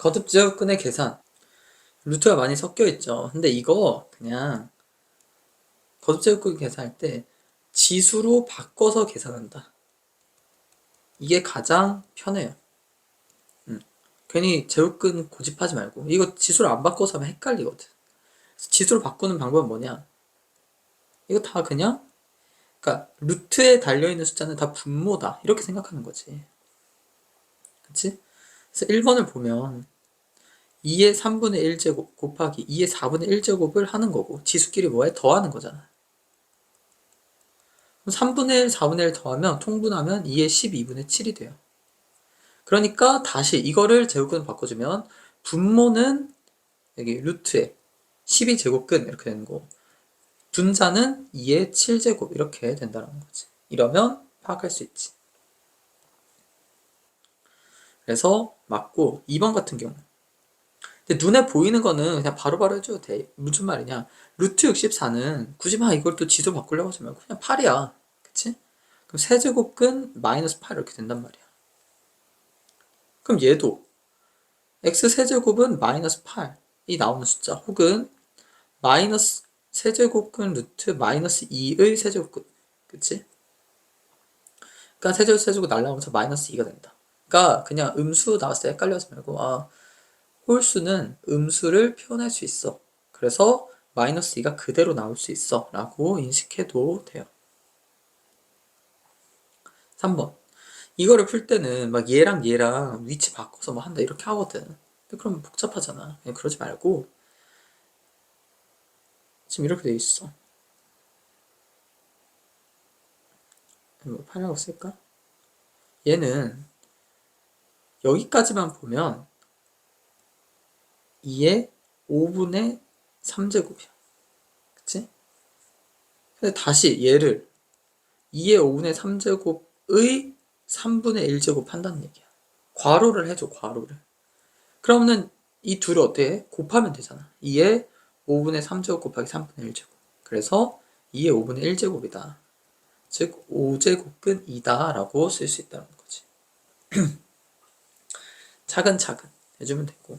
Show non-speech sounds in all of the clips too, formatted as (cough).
거듭 제곱근의 계산. 루트가 많이 섞여 있죠. 근데 이거 그냥 거듭 제곱근 계산할 때 지수로 바꿔서 계산한다. 이게 가장 편해요. 음. 괜히 제곱근 고집하지 말고 이거 지수를 안 바꿔서 하면 헷갈리거든. 지수로 바꾸는 방법은 뭐냐? 이거 다 그냥 그러니까 루트에 달려 있는 숫자는 다 분모다 이렇게 생각하는 거지. 그치? 그래서 1번을 보면 2의 3분의 1제곱 곱하기 2의 4분의 1제곱을 하는 거고 지수끼리 뭐해? 더하는 거잖아. 그럼 3분의 1, 4분의 1 더하면 통분하면 2의 12분의 7이 돼요. 그러니까 다시 이거를 제곱근으로 바꿔주면 분모는 여기 루트에 12제곱근 이렇게 되는 거 분자는 2의 7제곱 이렇게 된다는 거지. 이러면 파악할 수 있지. 그래서 맞고 2번 같은 경우 근데 눈에 보이는 거는 그냥 바로바로 해줘도 돼. 무슨 말이냐. 루트 64는 굳이 막 이걸 또 지수 바꾸려고 하지 말고 그냥 8이야. 그치? 그럼 세제곱근 마이너스 8 이렇게 된단 말이야. 그럼 얘도 x 세제곱은 마이너스 8이 나오는 숫자 혹은 마이너스 세제곱근 루트 마이너스 2의 세제곱근 그치? 그러니까 세제곱 세제곱 날라오면서 마이너스 2가 된다. 그러니까 그냥 음수 나왔을 때 헷갈려하지 말고 아 홀수는 음수를 표현할 수 있어. 그래서 마이너스 2가 그대로 나올 수 있어. 라고 인식해도 돼요. 3번. 이거를 풀 때는 막 얘랑 얘랑 위치 바꿔서 뭐 한다 이렇게 하거든. 근데 그러면 복잡하잖아. 그냥 그러지 말고 지금 이렇게 돼 있어. 뭐 파라고 쓸까? 얘는 여기까지만 보면 2의 5분의 3제곱이야. 그치? 근데 다시 얘를 2의 5분의 3제곱의 3분의 1제곱 한다는 얘기야. 괄호를 해줘, 괄호를. 그러면은 이 둘을 어떻게 해? 곱하면 되잖아. 2의 5분의 3제곱 곱하기 3분의 1제곱. 그래서 2의 5분의 1제곱이다. 즉, 5제곱근 2다. 라고 쓸 수 있다는 거지. (clears throat) 차근차근 해주면 되고.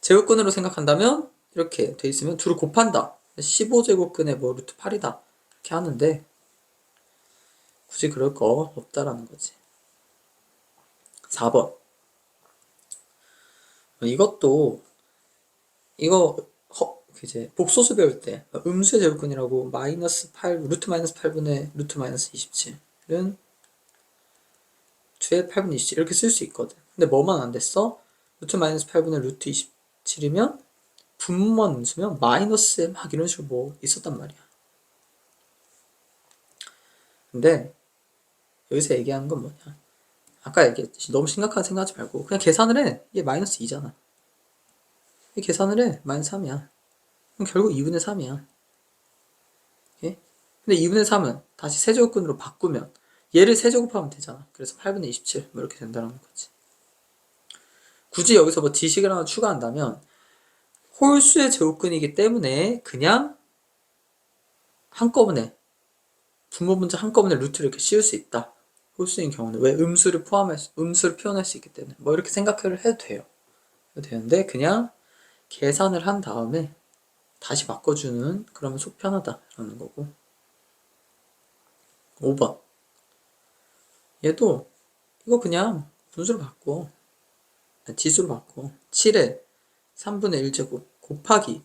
제곱근으로 생각한다면 이렇게 돼 있으면 둘을 곱한다. 15제곱근의 뭐 루트 8이다. 이렇게 하는데 굳이 그럴 거 없다라는 거지. 4번. 이것도 이거 허, 이제 복소수 배울 때 음수의 제곱근이라고 마이너스 8 루트 마이너스 8분의 루트 마이너스 27은 2의 8분의 27 이렇게 쓸 수 있거든. 근데 뭐만 안 됐어? 루트 마이너스 8분의 루트 27이면 분모만 음수면 마이너스에 막 이런 식으로 뭐 있었단 말이야. 근데 여기서 얘기하는 건 뭐냐? 아까 얘기했듯이 너무 심각하게 생각하지 말고 그냥 계산을 해. 이게 마이너스 2잖아. 이 계산을 해. 마이너스 3이야. 그럼 결국 2분의 3이야. 예? 근데 2분의 3은 다시 세제곱근으로 바꾸면 얘를 세제곱하면 되잖아. 그래서 8분의 27 뭐 이렇게 된다는 거지. 굳이 여기서 뭐 지식을 하나 추가한다면 홀수의 제곱근이기 때문에 그냥 한꺼번에 분모 문제 한꺼번에 루트를 이렇게 씌울 수 있다. 홀수인 경우는 왜 음수를 포함할 수, 음수를 표현할 수 있기 때문에 뭐 이렇게 생각을 해도 돼요. 되는데 그냥 계산을 한 다음에 다시 바꿔주는 그러면 속 편하다라는 거고 5번 얘도 이거 그냥 분수로 바꿔 지수로 바꿔 7에 3분의 1제곱 곱하기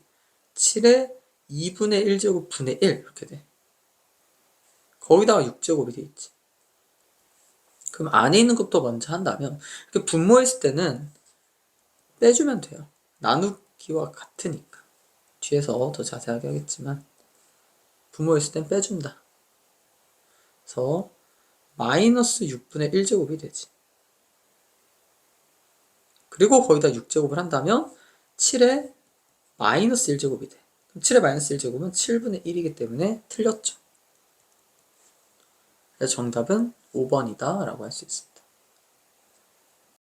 7에 2분의 1제곱 분의 1 이렇게 돼 거기다가 6제곱이 돼 있지 그럼 안에 있는 것도 먼저 한다면 이렇게 분모했을 때는 빼주면 돼요. 나누기와 같으니까. 뒤에서 더 자세하게 하겠지만 분모했을 땐 빼준다. 그래서 마이너스 6분의 1제곱이 되지. 그리고 거기다 6제곱을 한다면 7의 마이너스 1제곱이 돼. 그럼 7의 마이너스 1제곱은 7분의 1이기 때문에 틀렸죠. 정답은 5번이다 라고 할 수 있습니다.